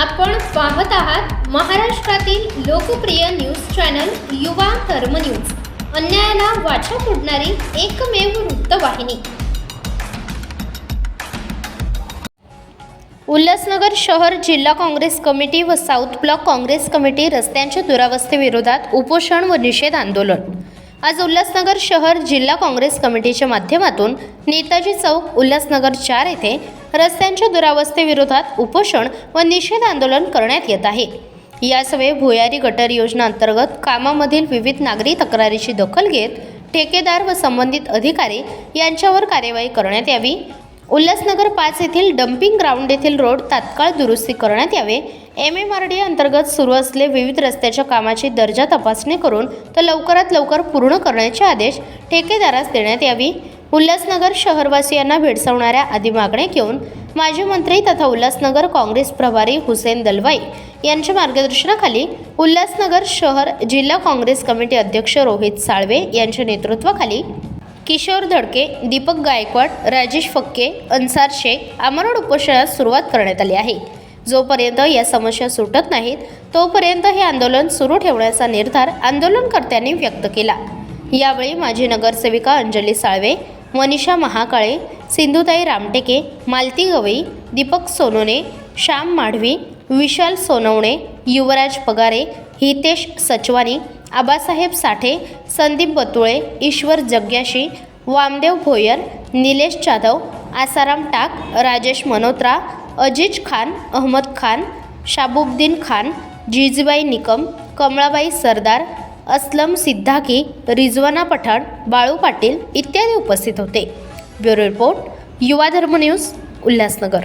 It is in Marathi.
आपण पाहत आहात महाराष्ट्रातील लोकप्रिय न्यूज चॅनल युवा धर्म न्यूज. अन्यायाला वाचा फोडणारी एकमेव वृत्तवाहिनी. उल्हासनगर शहर जिल्हा काँग्रेस कमिटी व साऊथ ब्लॉक काँग्रेस कमिटी रस्त्यांच्या दुरावस्थेविरोधात उपोषण व निषेध आंदोलन. आज उल्हासनगर शहर जिल्हा काँग्रेस कमिटीच्या माध्यमातून नेताजी चौक उल्हासनगर चार येथे रस्त्यांच्या दुरावस्थेविरोधात उपोषण व निषेध आंदोलन करण्यात येत आहे. यासवे भुयारी गटर योजना अंतर्गत कामामधील विविध नागरी तक्रारीची दखल घेत ठेकेदार व संबंधित अधिकारी यांच्यावर कार्यवाही करण्यात यावी. उल्हासनगर पाच येथील डम्पिंग ग्राउंड येथील रोड तात्काळ दुरुस्ती करण्यात यावे. एम एम आर डी अंतर्गत सुरू असले विविध रस्त्याच्या कामाची दर्जा तपासणी करून तो लवकरात लवकर पूर्ण करण्याचे आदेश ठेकेदारास देण्यात यावी. उल्हासनगर शहरवासियांना भेडसावणाऱ्या आदी मागण्या घेऊन माजी मंत्री तथा उल्हासनगर काँग्रेस प्रभारी हुसेन दलवाई यांच्या मार्गदर्शनाखाली उल्हासनगर शहर जिल्हा काँग्रेस कमिटी अध्यक्ष रोहित साळवे यांच्या नेतृत्वाखाली किशोर धडके दीपक गायकवाड राजेश फक्के अन्सार शेख आमरण उपोषणास सुरुवात करण्यात आली आहे. जोपर्यंत या समस्या सुटत नाहीत तोपर्यंत हे आंदोलन सुरू ठेवण्याचा निर्धार आंदोलनकर्त्यांनी व्यक्त केला. यावेळी माजी नगरसेविका अंजली साळवे मनीषा महाकाळे सिंधुताई रामटेके मालती गवई दीपक सोनोने श्याम माढवी विशाल सोनवणे युवराज पगारे हितेश सचवानी आबासाहेब साठे संदीप बतुळे ईश्वर जग्याशी वामदेव भोयर निलेश जाधव आसाराम टाक राजेश मनोत्रा अजीज खान अहमद खान शाबुद्दीन खान जिजबाई निकम कमळाबाई सरदार असलम सिद्धाकी रिजवाना पठाण बाळू पाटील इत्यादी उपस्थित होते. ब्युरो रिपोर्ट युवा धर्म न्यूज उल्हासनगर.